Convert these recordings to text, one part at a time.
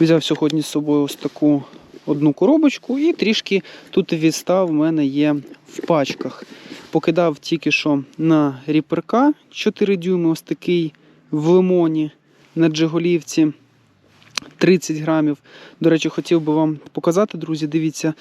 Взяв сьогодні з собою ось таку одну коробочку і трішки тут відстав в мене є в пачках. Покидав тільки що на ріперка 4 дюйми, ось такий в лимоні на Джиголівці 30 грамів. До речі, хотів би вам показати, друзі. Дивіться,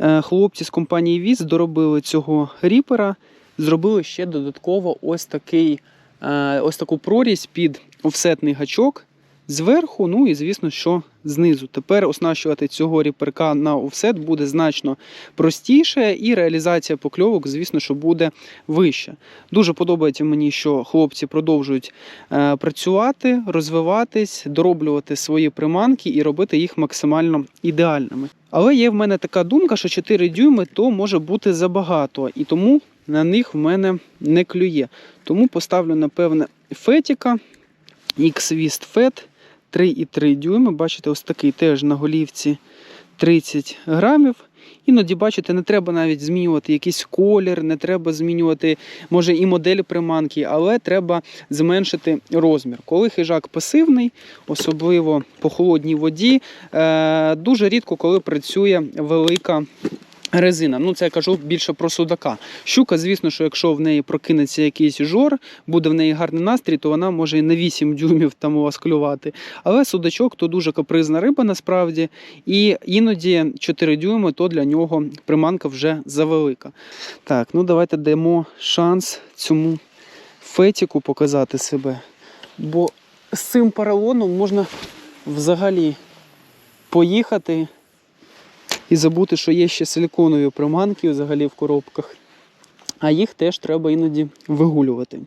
е, хлопці з компанії Віз доробили цього ріпера, зробили ще додатково ось такий, е, ось таку прорізь під офсетний гачок зверху, ну і звісно, що знизу. Тепер оснащувати цього ріперка на офсет буде значно простіше, і реалізація покльовок, звісно, що буде вища. Дуже подобається мені, що хлопці продовжують е, працювати, розвиватись, дороблювати свої приманки і робити їх максимально ідеальними. Але є в мене така думка, що 4 дюйми то може бути забагато, і тому на них в мене не клює. Тому поставлю, напевне, фетіка, X-Wist Fet 3,3 дюйми. Бачите, ось такий теж на голівці 30 грамів. Іноді, бачите, не треба навіть змінювати якийсь колір, не треба змінювати, може, і модель приманки, але треба зменшити розмір. Коли хижак пасивний, особливо по холодній воді, е, дуже рідко коли працює велика. Резина, ну це я кажу більше про судака. Щука, звісно, що якщо в неї прокинеться якийсь жор, буде в неї гарний настрій, то вона може і на 8 дюймів там у вас клювати. Але судачок то дуже капризна риба насправді, і іноді 4 дюйми то для нього приманка вже завелика. Так, ну давайте дамо шанс цьому фетіку показати себе. Бо з цим поролоном можна взагалі поїхати і забути, що є ще силіконові приманки взагалі в коробках. А їх теж треба іноді вигулювати.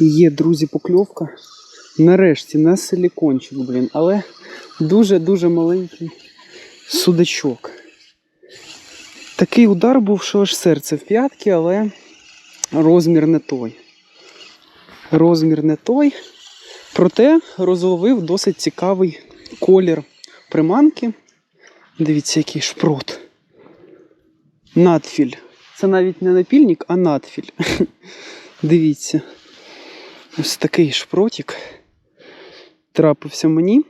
Є, друзі, покльовка. Нарешті на силікончик, блін, але дуже-дуже маленький судачок. Такий удар був, що аж серце в п'ятки, але розмір не той. Розмір не той. Проте розловив досить цікавий колір приманки. Дивіться, який шпрот. Надфіль. Це навіть не напільник, а надфіль. Дивіться. Ось такий шпротик трапився мені.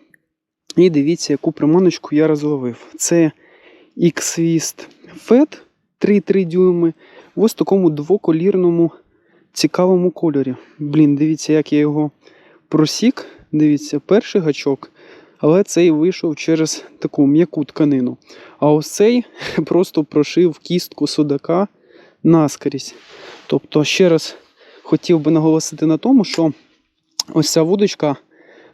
І дивіться, яку приманочку я розловив. Це X-Wist Fed 3,3 дюйми в ось такому двоколірному цікавому кольорі. Блін, дивіться, як я його просік. Дивіться, перший гачок, але цей вийшов через таку м'яку тканину. А ось цей просто прошив кістку судака наскрізь. Тобто, ще раз хотів би наголосити на тому, що ось ця вудочка,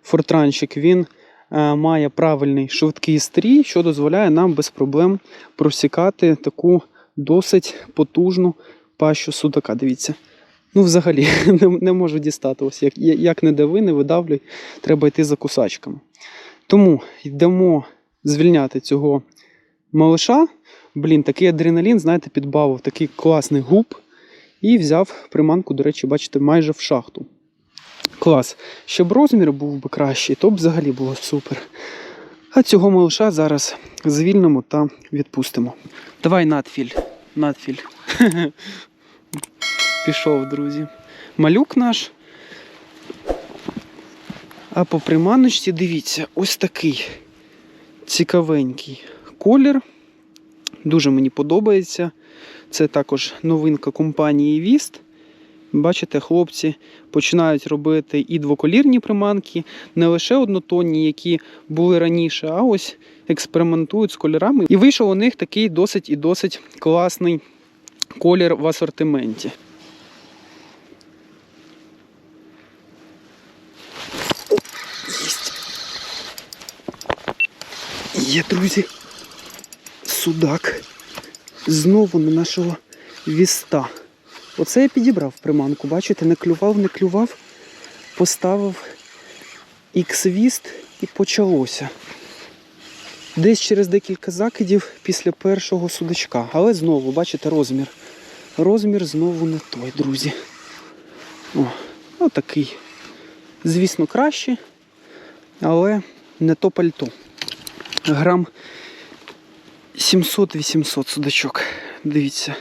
фортранчик, він має правильний швидкий стрій, що дозволяє нам без проблем просікати таку досить потужну пащу судака. Дивіться. Ну, взагалі, не, не можу дістати. Ось як, як не дави, не видавлюй, треба йти за кусачками. Тому йдемо звільняти цього малиша. Блін, такий адреналін, знаєте, підбавив, такий класний губ. І взяв приманку, до речі, бачите, майже в шахту. Клас. Щоб розмір був би кращий, то б взагалі було супер. А цього малыша зараз звільнимо та відпустимо. Давай надфіль. Надфіль. Пішов, друзі. Малюк наш. А по приманочці, дивіться, ось такий цікавенький колір. Дуже мені подобається. Це також новинка компанії Віст. Бачите, хлопці починають робити і двоколірні приманки, не лише однотонні, які були раніше, а ось експериментують з кольорами. І вийшов у них такий досить і досить класний колір в асортименті. Єсть. Є, друзі. Судак. Знову на нашого віста. Оце я підібрав приманку, бачите, не клював, не клював, поставив X-віст і почалося. Десь через декілька закидів після першого судачка. Але знову, бачите, розмір. Розмір знову не той, друзі. О, отакий. Звісно, краще, але не то пальто. Грам 700-800 судачок. Дивіться.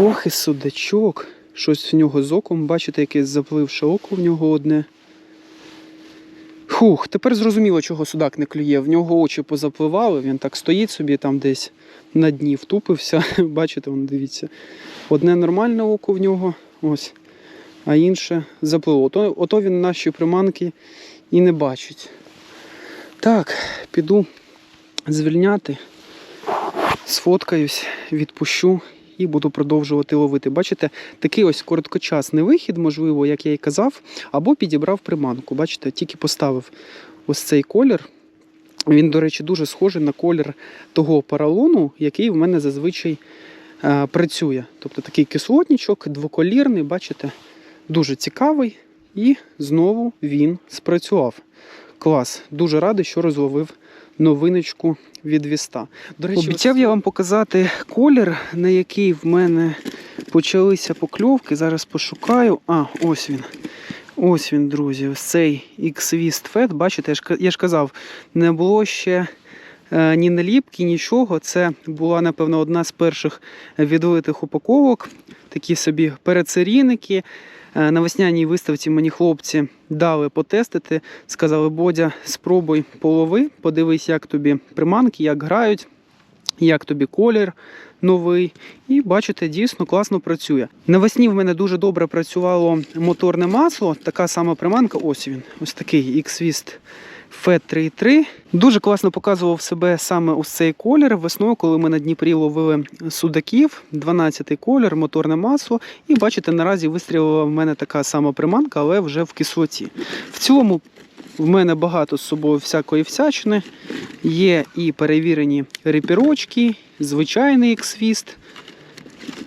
Ох, і судачок. Щось в нього з оком. Бачите, яке запливше око в нього одне. Хух, тепер зрозуміло, чого судак не клює. В нього очі позапливали, він так стоїть собі там десь на дні втупився. Бачите, вон, дивіться. Одне нормальне око в нього, ось, а інше запливло. Ото, ото він наші приманки і не бачить. Так, піду звільняти, сфоткаюсь, відпущу і буду продовжувати ловити. Бачите, такий ось короткочасний вихід, можливо, як я і казав, або підібрав приманку. Бачите, тільки поставив ось цей колір. Він, до речі, дуже схожий на колір того паралону, який в мене зазвичай е, працює. Тобто такий кислотничок, двоколірний, бачите, дуже цікавий. І знову він спрацював. Клас. Дуже радий, що розловив новиночку від Віста. До речі, обіцяв я вам показати колір, на який в мене почалися покльовки. Зараз пошукаю. А, ось він. Ось він, друзі, ось цей X-Vist Fed. Бачите, я ж, я ж казав, не було ще е, ні наліпки, нічого. Це була, напевно, одна з перших відлитих упаковок. Такі собі передсерійники. Е, Навесняній виставці мені хлопці дали потестити. Сказали, Бодя, спробуй полови, подивись, як тобі приманки, як грають, як тобі колір новий. І бачите, дійсно класно працює. Навесні в мене дуже добре працювало моторне масло. Така сама приманка, ось він, ось такий X-Wist F33. Дуже класно показував себе саме ось цей колір. Весною, коли ми на Дніпрі ловили судаків, 12-й колір, моторне масло. І бачите, наразі вистрілила в мене така сама приманка, але вже в кислоті. В цілому, в мене багато з собою всякої всячини. Є і перевірені репірочки, звичайний ексвіст.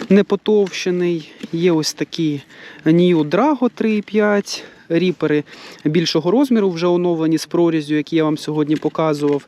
Непотовщений, є ось такі New Drago 3,5, ріпери більшого розміру, вже оновлені з прорізю, які я вам сьогодні показував.